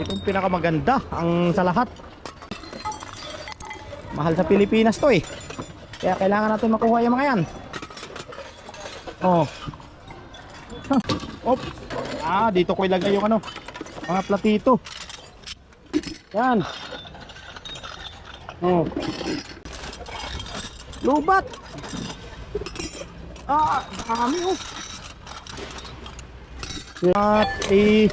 Itong pinakamaganda ang sa lahat. Mahal sa Pilipinas to eh. Kaya kailangan natin makuha yung mga yan. Oh. Huh. Op. Ah, dito ko ilagay yung ano, mga platito. Yan. Oh. Lubat. Ah, dami oh. At eh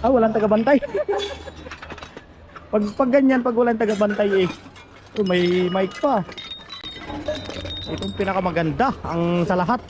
ah, walang tagabantay. pag pag ganyan, pag walang tagabantay eh. Oh, may mic pa. Itong pinakamaganda ang sa lahat.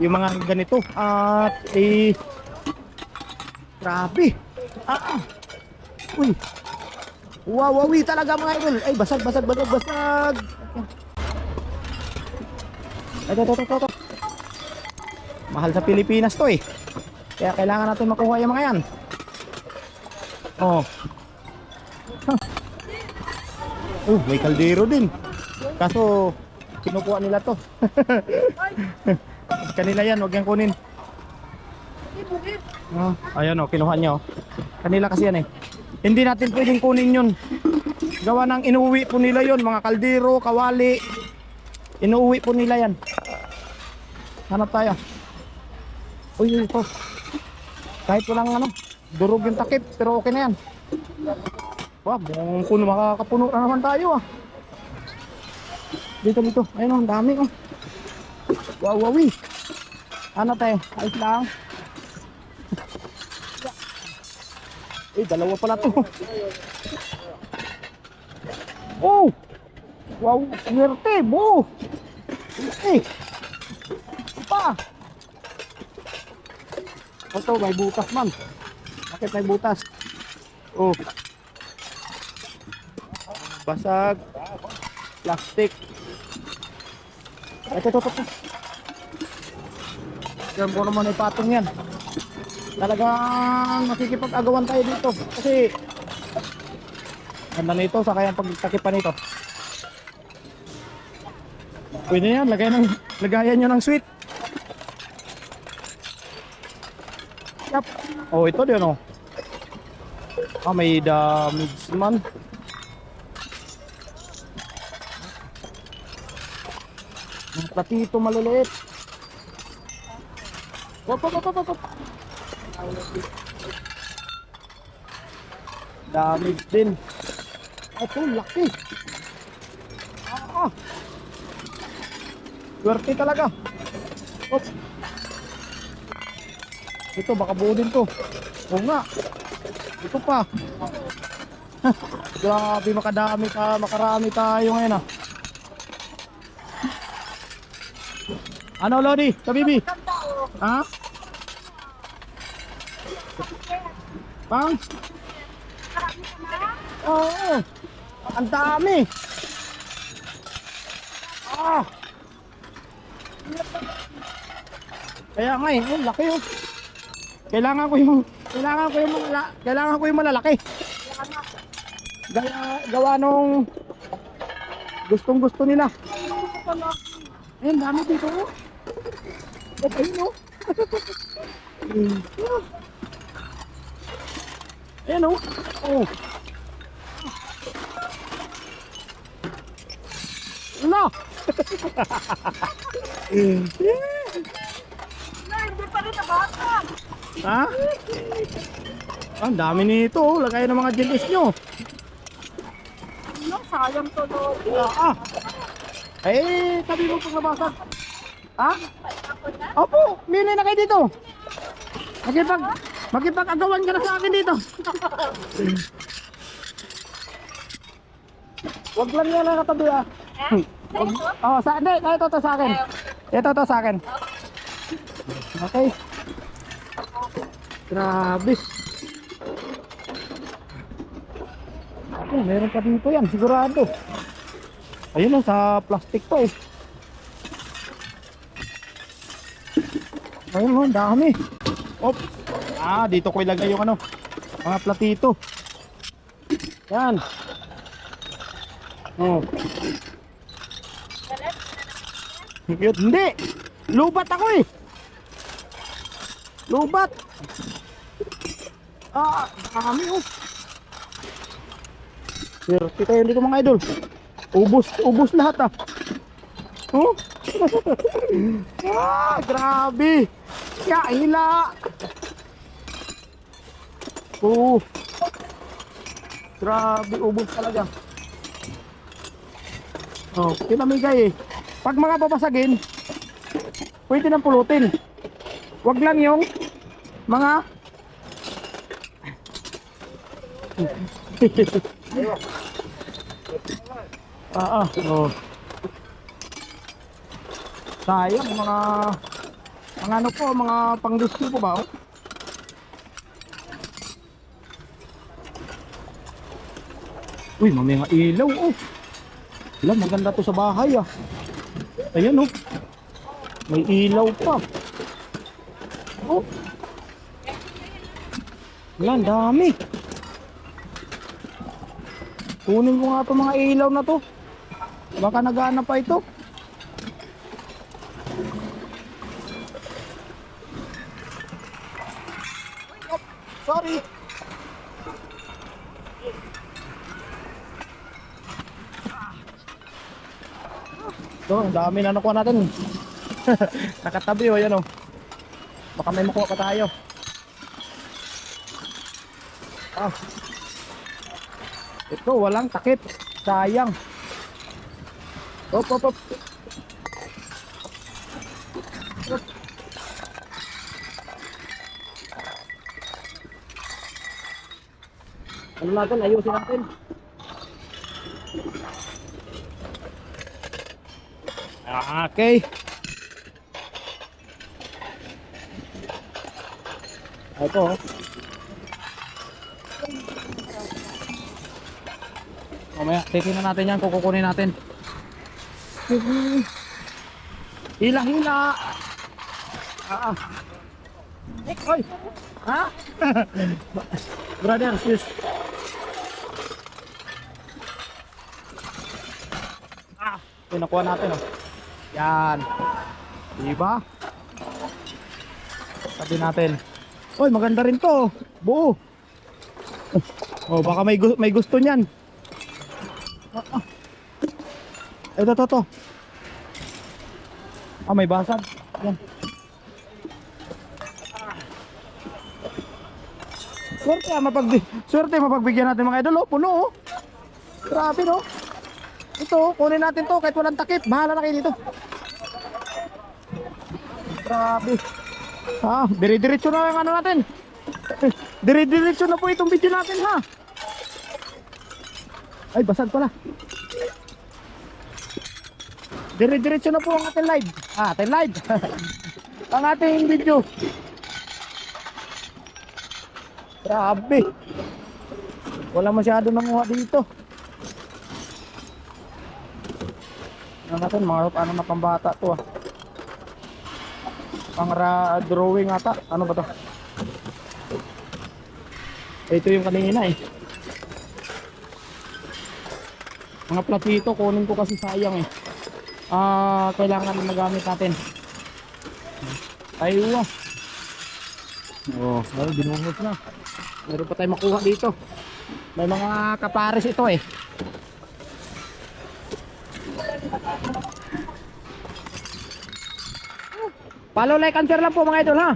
Yung mga ganito at eh Grabe. Ah. ah. Uy. Wawawi talaga mga idol. Ay, basag, basag, basag, basag. Ito, ito, ito, ito. Mahal sa Pilipinas to eh. Kaya kailangan natin makuha yung mga yan. Oh. Huh. Oh, may kaldero din. Kaso, kinukuha nila to. Kanila yan, huwag yan kunin. Oh, ayan oh, kinuha niya oh. Kanila kasi yan eh. Hindi natin pwedeng kunin yun. Gawa ng inuwi po nila yon mga kaldero, kawali. Inuwi po nila yan. Hanap tayo. Uy, uy, ito. Kahit walang ano, durog yung takip, pero okay na yan. Wow, buong puno, makakapuno na naman tayo ah. Dito, dito. Ayun ang dami oh. Wow, wow, eh. Ano tayo? Ayos lang. Eh, dalawa pala to. Oh! Wow, swerte, bo! Eh! Pa! Ito, may butas man. Bakit may butas? Oh. Basag. Plastic. Ito, ito, ito. Diyan ko naman ipatong yan. Talagang makikipag-agawan tayo dito. Kasi ganda nito sa kayang pagtakipan nito. Pwede yan, lagay ng, lagayan nyo ng sweet. Yap. Oh, ito din oh. Ah, may damage man. Mga platito maliliit. Wop, wop, wop, wop, wop. Damage din. Ito, laki. Ah. Swerte talaga. Op. Ito, baka buo din to. Oo nga. Ito pa. Grabe, makadami ka, makarami tayo ngayon ah. Ano, Lodi? Kabibi? Ha? Pang? Oo. Ang dami. Ah. Kaya nga eh, oh, laki oh. Kailangan ko yung kailangan ko yung malala, kailangan ko yung malalaki. Gaya, gawa nung gustong gusto nila. Ayun, dami dito oh. At ayun oh. Ayan oh. Oh. Ano? Ha? Ah, Ang dami nito. oh. Lagay ng mga jeans nyo. No, sayang to, no. Ah, ah. Eh, sabi mo pag nabasag. Ha? Opo, mili na kayo dito. Makipag, makipag-agawan ka na sa akin dito. Wag lang yan na katabi ah. Wag, oh, sa, hindi, ito to sa akin. Ito to sa akin. Okay. Grabe. Oh, meron pa dito yan, sigurado. Ayun oh, sa plastic to eh. Ayun oh, ang dami. Op. Ah, dito ko ilagay yung ano, mga platito. Yan. Oh. Hindi. Lubat ako eh. Lubat. Ah, dami oh. Swerte kayo dito mga idol. Ubus, ubus lahat ah. Oh? ah, grabe. Ya, hila. Oh. Grabe, ubus talaga. Oh, pinamigay eh. Pag mga babasagin, pwede nang pulutin. Wag lang yung mga Ah, ah, oh. Sayang mga mga ano po, mga pang-display po ba? Oh? Uy, may mga ilaw oh. Wala, maganda to sa bahay ah. Ayan oh. May ilaw pa. Oh. Wala, dami. Kunin ko nga to mga ilaw na to. Baka nagana pa ito. Oh, sorry. Ito, ang dami na nakuha natin. Nakatabi o, yan o. Baka may makuha pa tayo. Ah. Ito, walang takip. Sayang. Op, op, op. Op. Ano natin, ayusin natin. Okay. Ito. oh. Mamaya, titingnan natin yan, kukukunin natin. Hila, hila. Ah, ah. Ha? Brother, sis. Ah, pinakuha natin oh. Yan. Diba? Sabi natin. Oy, maganda rin to. oh. Buo. Oh, baka may may gusto niyan. Ah, ah. Ito, to, to. Ah, may basag. Yan. Swerte ah, mapagbi Swerte mapagbigyan natin mga idol, oh. Puno, oh. Grabe, no? Ito, kunin natin to kahit walang takip. Bahala na kayo dito. Grabe. Ah, dire-diretso na yung ano natin. Dire-diretso na po itong video natin, ha? Ay, basag pala. Dire-diretso na po ang ating live. Ah, ating live. ang ating video. Grabe. Wala masyado nanguha dito. Ano natin, mga ano na pambata to ah. Pang ra drawing ata. Ano ba to? Ito yung kanina eh. Mga platito, kunin ko kasi sayang eh. Ah, kailangan na magamit natin. Aywa. Oh, ay, binuhos na. Meron pa tayong makuha dito. May mga kapares ito eh. Follow, like, and share lang po mga idol ha.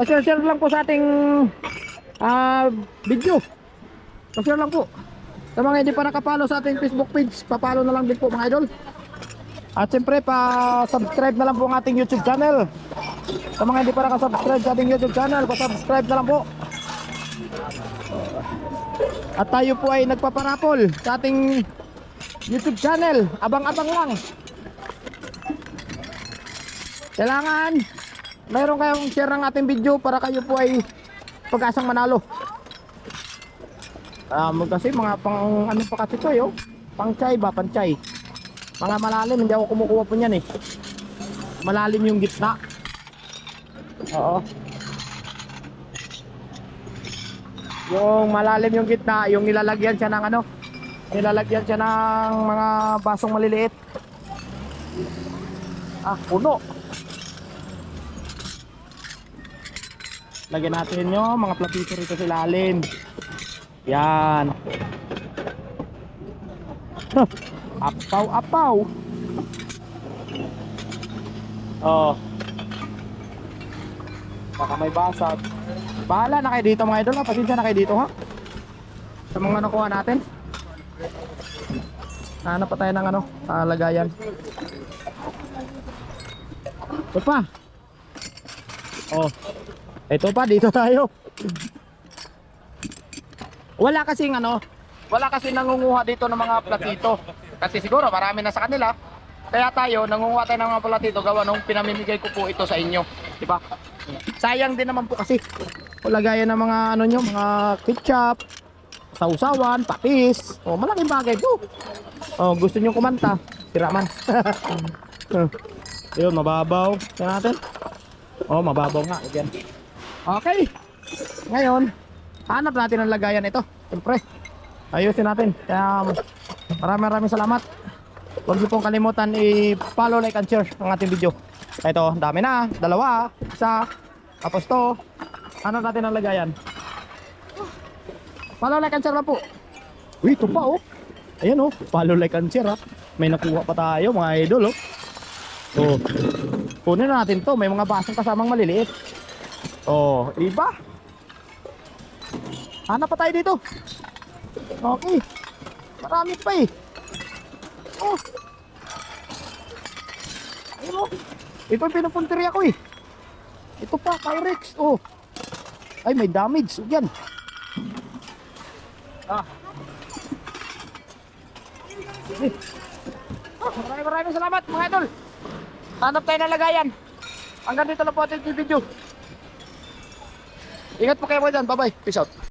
Pa-share share lang po sa ating ah, video. Pa-share lang po. Sa mga hindi pa nakapalo sa ating Facebook page, papalo na lang din po mga idol. At siyempre, pa-subscribe na lang po ang ating YouTube channel. Sa mga hindi pa nakasubscribe sa ating YouTube channel, pa-subscribe na lang po. At tayo po ay nagpaparapol sa ating YouTube channel. Abang-abang lang. Kailangan mayroon kayong share ng ating video para kayo po ay pag-asang manalo. Um, kasi mga pang ano pa kasi to yo, pang chay ba, panchay. Mga malalim, hindi ako kumukuha po niyan eh. Malalim yung gitna. Oo. Yung malalim yung gitna, yung nilalagyan siya ng ano, nilalagyan siya ng mga basong maliliit. Ah, puno. Lagyan natin yung mga platito rito sa ilalim. Yan. Huh. Apaw, apaw. Oh. Baka may basag. Bahala na kayo dito mga idol ha. Pasensya na kayo dito ha. Sa mga nakuha natin. Hanap pa tayo ng ano, ah, lagayan. Ito pa. Oh. Ito pa, dito tayo. Wala kasing ano, wala kasi nangunguha dito ng mga platito. Kasi siguro marami na sa kanila. Kaya tayo, nangunguha tayo ng mga platito gawa nung pinamimigay ko po ito sa inyo. Di ba? Sayang din naman po kasi. Lagayan ng mga ano nyo, mga ketchup, sausawan, patis. Oh, malaking bagay po. Oh, gusto nyo kumanta? Sira man. Oh. Yun, mababaw. Tingnan natin. Oh, mababaw nga. Again. Okay. Ngayon, hanap natin ang lagayan ito. Siyempre. Ayusin natin. Kaya maraming maraming salamat. Huwag niyo pong kalimutan i-follow, like, and share ang ating video. Ito, dami na. Dalawa. Isa. Tapos to. Hanap natin ang lagayan. Follow, like, and share lang po. Uy, ito pa oh. Ayan oh. Follow, like, and share ha. May nakuha pa tayo mga idol oh. Oh. Kunin na natin to. May mga basong kasamang maliliit. Oh, iba. Hanap pa tayo dito. Okay. Marami pa eh. Oh. Ayun oh. Ito yung pinupunteriya ko eh. Ito pa, Pyrex. Oh. Ay, may damage. Yan. Ah. Eh. Oh, maraming maraming salamat mga idol. Hanap tayo ng lagayan. Hanggang dito lang po ating video. Ingat po kayo po dyan. Bye-bye. Peace out.